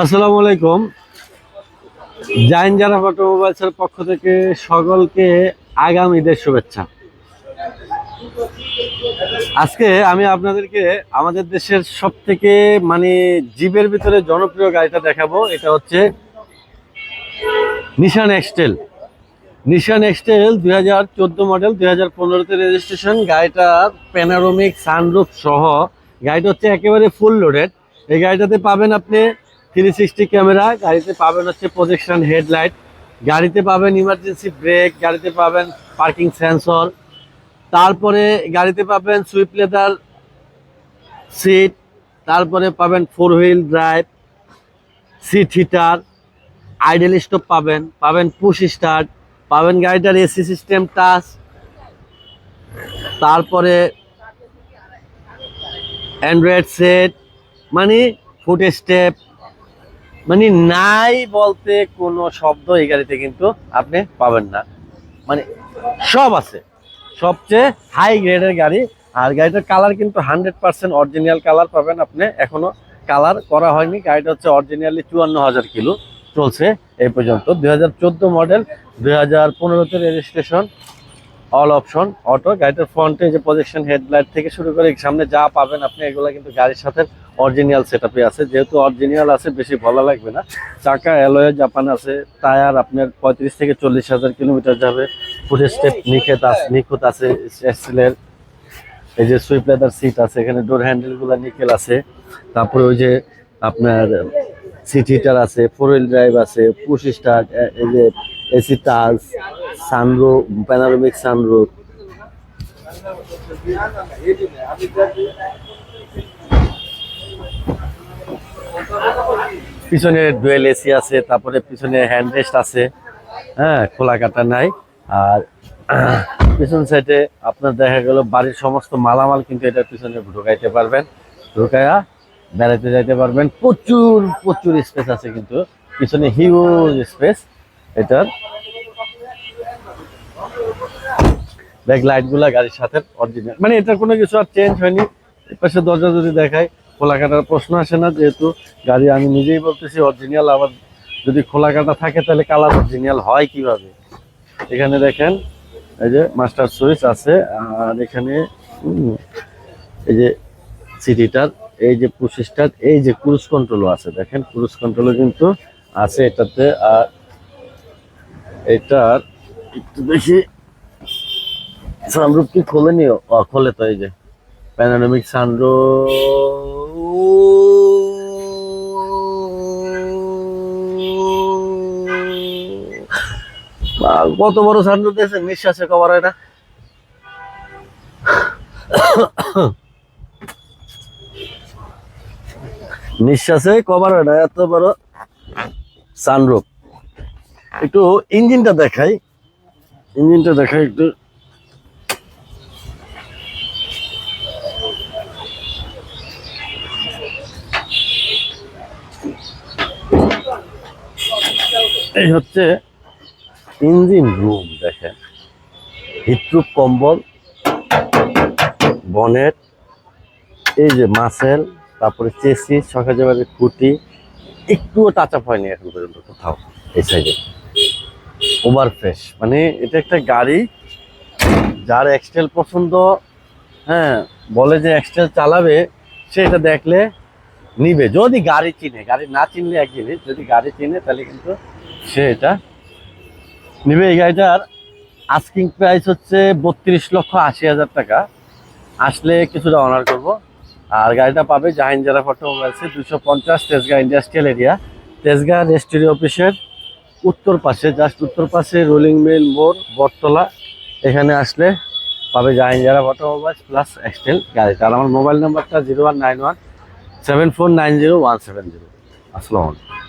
আসসালামু আলাইকুম। জাইন অটোমোবাইলসের পক্ষ থেকে সকলকে আগাম ঈদের শুভেচ্ছা। আজকে আমি আপনাদেরকে আমাদের দেশের সব থেকে মানে জীবের ভিতরে জনপ্রিয় গাড়িটা দেখাবো। এটা হচ্ছে নিশান এক্সটেল নিশান এক্সটেল দুই হাজার চোদ্দ মডেল দুই হাজার পনেরোতে রেজিস্ট্রেশন গাড়িটা প্যানারোমিক সানরুফ সহ। গাড়িটা হচ্ছে একেবারে ফুল লোডেড এই গাড়িটাতে পাবেন আপনি থ্রি সিক্সটি ক্যামেরা গাড়িতে পাবেন হচ্ছে প্রজেকশন হেডলাইট গাড়িতে পাবেন ইমার্জেন্সি ব্রেক গাড়িতে পাবেন পার্কিং সেন্সর তারপরে গাড়িতে পাবেন সুইপ লেদার সিট তারপরে পাবেন four wheel drive seat heater idle stop পাবেন পাবেন পুশ স্টার্ট পাবেন গাড়িটার এসি সিস্টেম টাচ তারপরে অ্যান্ড্রয়েড সেট মানে ফুট স্টেপ মানে নাই বলতে কোনো শব্দ এই গাড়িতে কিন্তু আপনি পাবেন না। মানে সব আছে। সবচেয়ে হাই গ্রেডের গাড়ি। আর গাড়িটার কালার কিন্তু হান্ড্রেড পার্সেন্ট অরিজিনাল কালার পাবেন আপনি। এখনও কালার করা হয়নি। গাড়িটা হচ্ছে অরিজিনালি চুয়ান্ন হাজার কিলো চলছে এই পর্যন্ত। দুই হাজার চোদ্দ মডেল দুই হাজার পনেরোতে রেজিস্ট্রেশন অল অপশন অটো গাড়িটার ফ্রন্টে যে প্রজেকশন হেডলাইট থেকে শুরু করে সামনে যা পাবেন আপনি এগুলো কিন্তু গাড়ির সাথে অরিজিনাল সেট আছে। যেহেতু অরিজিনাল আছে, বেশি ভালো লাগবে না। চাকা অ্যালয়ে জাপান আছে, টায়ার আপনার পঁয়ত্রিশ থেকে চল্লিশ হাজার কিলোমিটার যাবে। ফুট স্টেপ নিখেত আছে নিখুঁত আছে স্টিলের এই যে সুইপ লেদার সিট আছে, এখানে ডোর হ্যান্ডেলগুলো নিকেল আছে। তারপরে ওই যে আপনার সিট হিটার আছে ফোর হুইল ড্রাইভ আছে পুশ স্টার্ট এই যে এসি টাচ সানরো প্যানারোমিক সানরুফ পিছনে ডুয়েল এসি আছে, তারপরে পিছনে হ্যান্ড রেস্ট আছে। হ্যাঁ খোলা কাটা নাই। আর পিছন সাইডে আপনার দেখা গেল বাড়ির সমস্ত মালামাল কিন্তু এটার পিছনে ঢুকাইতে পারবেন। ঢুকাইয়া বেড়াতে যাইতে পারবেন। প্রচুর প্রচুর স্পেস আছে কিন্তু। পিছনে হিউজ স্পেস এটার। ব্যাক লাইটগুলা গাড়ির সাথে অরিজিনাল মানে এটার কোনো কিছু আর চেঞ্জ হয়নি। পাশে দরজা যদি দেখায় খোলা কাটার প্রশ্ন আসে না, যেহেতু গাড়ি আমি নিজেই বলতেছি অরিজিনাল আবার যদি খোলা কাটা থাকে তাহলে কালার অরিজিনাল হয় কীভাবে? এখানে দেখেন, এই যে মাস্টার সুইচ আছে, আর এখানে এই যে সিটিটার এই যে পুশ এই যে ক্রুজ কন্ট্রোলও আছে। দেখেন ক্রুজ কন্ট্রোলও কিন্তু আছে এটাতে, আর এটার, একটু দেখি। সানরুফ কি খোলেনি ও, খোলে তো এই যে। প্যানোরামিক সানরুফ কত বড় সানরুফ দেখছেন নিঃশ্বাসে কভার এটা। নিঃশ্বাসে কভার হয় এত বড় সানরুফ একটু ইঞ্জিনটা দেখাই। ইঞ্জিনটা দেখাই একটু। এই হচ্ছে ইঞ্জিন রুম, দেখেন। হিটপ্রুফ কম্বল, বনেট, এই যে মাসেল, তারপরে চেসি সকালে খুঁটি, একটুও টাচ আপ হয়নি এখন পর্যন্ত কোথাও এই সাইডে ওভার ফ্রেশ মানে এটা একটা গাড়ি, যার এক্সটেল পছন্দ হ্যাঁ বলে যে এক্সটেল চালাবে, সে এটা দেখলে নিবে। যদি গাড়ি চিনে, গাড়ি না চিনলে এক জিনিস, যদি গাড়ি চিনে, তাহলে কিন্তু সে এটা। নিবে এই গাড়িটার আস্কিং প্রাইস হচ্ছে বত্রিশ লক্ষ আশি হাজার টাকা। আসলে কিছুটা অনার করব। আর গাড়িটা পাবে জাহিন জেলা অটোমোবাইলসে দুশো পঞ্চাশ তেজগাঁ ইন্ডাস্ট্রিয়াল এরিয়া তেজগাঁ রেস্টুরি অফিসের উত্তর পাশে জাস্ট উত্তর পাশে রোলিং মিল মোড়, বটতলা। এখানে আসলে পাবে জাহিন জেলা অটোমোবাইলস প্লাস এক্সটেল গাড়িটা। আর আমার মোবাইল নাম্বারটা zero one nine one seven four nine zero one seven zero আসসালামু আলাইকুম।